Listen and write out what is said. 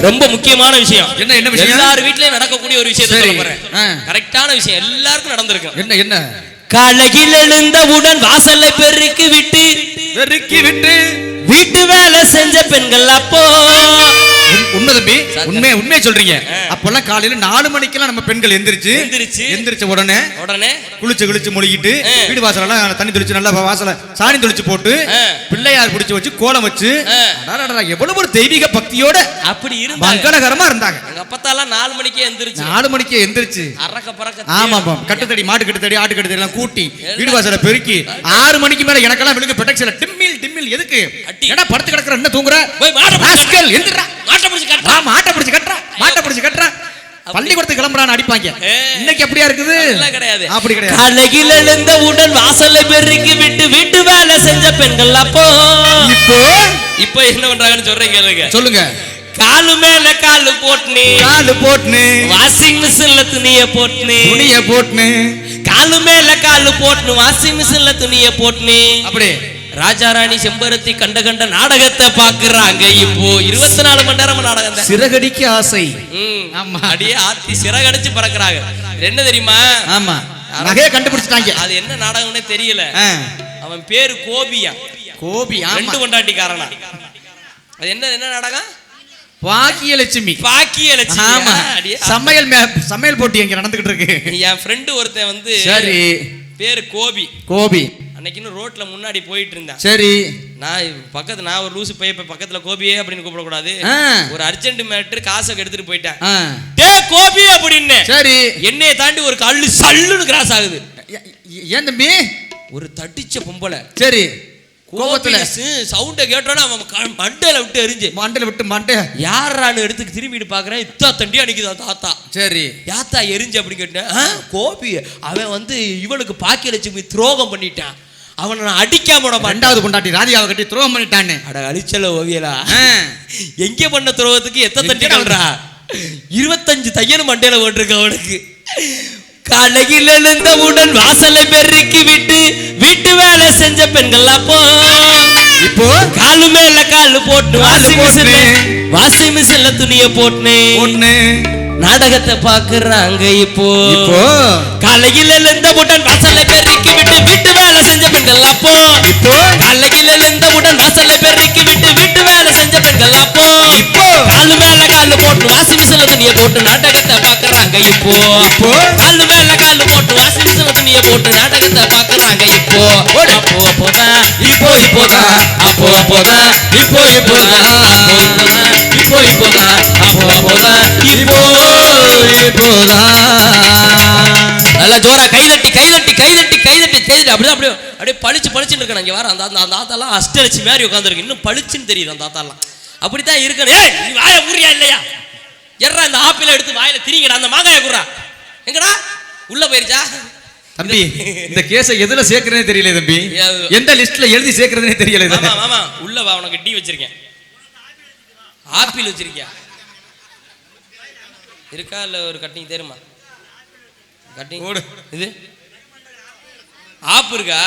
ரொம்ப முக்கியமான விஷயம் என்ன, என்ன விஷயம்? எல்லார் வீட்லயும் நடக்கக்கூடிய ஒரு விஷயத்தை. சொல்ல போறேன். கரெக்டான விஷயம் எல்லாருக்கும் நடந்திருக்கும் என்ன என்ன காலையில் எழுந்தவுடன் வாசலை பெருக்கி விட்டு வெறுக்கி விட்டு வீட்டு வேலை செஞ்ச பெண்கள் அப்போ உண்மை தம்பி உண்மையை உண்மையை சொல்றீங்க அப்பெல்லாம் காலையில நாலு மணிக்கெல்லாம் நம்ம பெண்கள் எந்திரிச்சு எந்திரிச்சு. எந்திரிச்ச உடனே உடனே குளிச்சு குளிச்சு மொழிகிட்டு ஆ. வீடு வாசலெல்லாம் தண்ணி தெளிச்சு நல்லா வாசல சாணி தெளிச்சு போட்டு. பிள்ளையார் பிடிச்சு வச்சு கோலம் வச்சு எவ்வளவு ஒரு தெய்வீக பக்தியோட அப்படி இருந்தாங்க மங்களகரமா இருந்தாங்க எங்க அப்பத்தாலாம் நாலு மணிக்கே எந்திரிச்சு நாலு மணிக்கு எந்திரிச்சு அரக்க பறக்க ஆமா கட்டுத்தடி மாட்டு கட்டுத்தடி ஆட்டு கட்டுத்தடி எல்லாம் கூட்டி வீடு வாசல பெருக்கி ஆறு மணிக்கு மேல எனக்கெல்லாம் விழுங்க பெட்டக்ஸ்ல டிம்மில் டிம்மில் எதுக்கு. ஏடா படுத்து கிடக்குற என்ன தூங்குற போய் எந்திரா வா மாட்டை பிடிச்சு கட்டுறா மாட்டை பிடிச்சு கட்டுறா. பள்ளிக்கூடத்துக்கு கிளம்புறான்னு அடிப்பாங்க. இன்னைக்கு அப்படியா இருக்குது? கிடையாது. அப்படி கிடையாது. காலையில் எழுந்தவுடன் வாசலை பெருக்கி விட்டு வீட்டு வேலை செஞ்ச பெண்கள் அப்போ. இப்போ? இப்போ என்ன பண்றாங்கன்னு சொல்றேன் கேளுங்க. சொல்லுங்க. காலு மேல காலு போட்டுனே. காலு போட்டுன்னு வாஷிங் மிஷின்ல துணிய போட்டுனே. துணிய போட்டுன்னு காலு மேல காலு போட்டுனு வாஷிங் மிஷின்ல துணிய போட்டுனே. அப்படி. ராஜாராணி செம்பருத்தி கண்ட கண்ட நாடகத்தை பாக்குறாங்க இப்போ இருபத்தி நாலு மணி நேரம் நாடகம் சிறகடிக்க ஆசை. ஆமா. அப்படியே ஆத்தி சிறகடிச்சு பறக்குறாங்க. என்ன தெரியுமா? ஆமா. நகைய கண்டுபிடிச்சிட்டாங்க. அது என்ன நாடகம்னே தெரியல. அவன் பேரு கோபியா. கோபி ஆமா. ரெண்டு கொண்டாட்டிக்காரனா. அது என்ன என்ன நாடகம்? பாக்கியலட்சுமி. பாக்கிய லட்சுமி ஆமா அடியே. சமையல் சமையல் போட்டி இங்க நடந்துகிட்டு இருக்கு. என் ஃப்ரெண்டு ஒருத்தன் வந்து சரி. பேரு கோபி. கோபி. அன்னைக்குன்னு ரோட்ல முன்னாடி போயிட்டு இருந்தேன் சரி. நான் பக்கத்து நான் ஒரு லூசு பைய பக்கத்துல கோபியே அப்படின்னு கூப்பிடக்கூடாது. ஒரு அர்ஜென்ட் மேட்ரு காசை எடுத்துட்டு போயிட்டேன். டே கோபி அப்படின்னு. சரி. என்னைய தாண்டி ஒரு கல்லு சல்லுன்னு கிராஸ் ஆகுது. ஏன் தம்பி? ஒரு தட்டிச்ச பொம்பளை. சரி. கோபத்துல சவுண்ட கேட்டோன்னா அவன் மண்டையில விட்டு எரிஞ்சு. மண்டல விட்டு மண்டை. யாரான்னு எடுத்து திரும்பிட்டு பாக்குறேன். இத்தா தண்டி அடிக்குது தாத்தா. சரி. யாத்தா எரிஞ்சு அப்படி கேட்டேன். "ஆ, கோபி அவன் வந்து இவனுக்கு பாக்கிய லட்சுமி துரோகம் பண்ணிட்டான். அவனை நான் அடிக்காம விட ரெண்டாவது கொண்டாட்டி ராதிகாவை கட்டி துரோகம் பண்ணிட்டான்னு அட அழிச்சல ஓவியலா. எங்க பண்ண துரோகத்துக்கு எத்தனை எங்கடா? கல்றா இருபத்தஞ்சு தையல் மண்டையில ஓட்டிருக்க அவனுக்கு. காலையில் எழுந்தவுடன் வாசலை பெருக்கி விட்டு வீட்டு வேலை செஞ்ச பெண்கள் அப்போ இப்போ? காலு மேல காலு போட்டு வாஷிங். மிஷின்ல வாஷிங் மிஷின்ல துணிய போட்டு ஒண்ணு நாடகத்தை பாக்குறாங்க இப்போ. இப்போ? காலையில் எழுந்தவுடன் வாசலை பெருக்கி விட்டு போட்டு வாஷிங் மிஷின்ல துணிய போட்டு நாடகத்தை பாக்குறாங்க இப்போ. காலு மேல காலு போட்டு வாஷிங் மிஷின்ல துணிய போட்டு நாடகத்தை பாக்குறாங்க இப்போ. அப்போ அப்போதான் இப்போ இப்போதான் அப்போ அப்போதான் இப்போ இப்போதான் அப்போ இப்போ இப்போதான் அப்போ அப்போதான் இப்போ இப்போதான் நல்லா ஜோரா கைதட்டி கைதட்டி கைதட்டி கைதட்டி கைதட்டி அப்படியே அப்படியே அப்படியே பளிச்சு பளிச்சுன்னு இருக்கணும் இங்க வர அந்த அந்த தாத்தாலாம் அஷ்டலட்சி மாதிரி உட்காந்துருக்கு இன்னும் பளிச்சுன்னு தெரியுது அந்த தாத்தாலாம் அப்படித்தான் இருக்கணும். ஏய் நீ வாய ஊறியா இல்லையா? எர்றா இந்த ஆப்பிள எடுத்து வாயில திரிங்கடா அந்த மாங்காய குடுறா. எங்கடா? உள்ள போயிருச்சா? தம்பி இந்த கேஸை எதுல சேர்க்கறதே தெரியல தம்பி. எந்த லிஸ்ட்ல எழுதி சேர்க்கறதே தெரியல ஆமா ஆமா உள்ள வா உனக்கு டீ வச்சிருக்கேன். ஆப்பிள் வச்சிருக்கியா? இருக்கா இல்ல ஒரு கட்டிங் தெரியுமா கட்டிங். இது? ஆப் இருக்கா?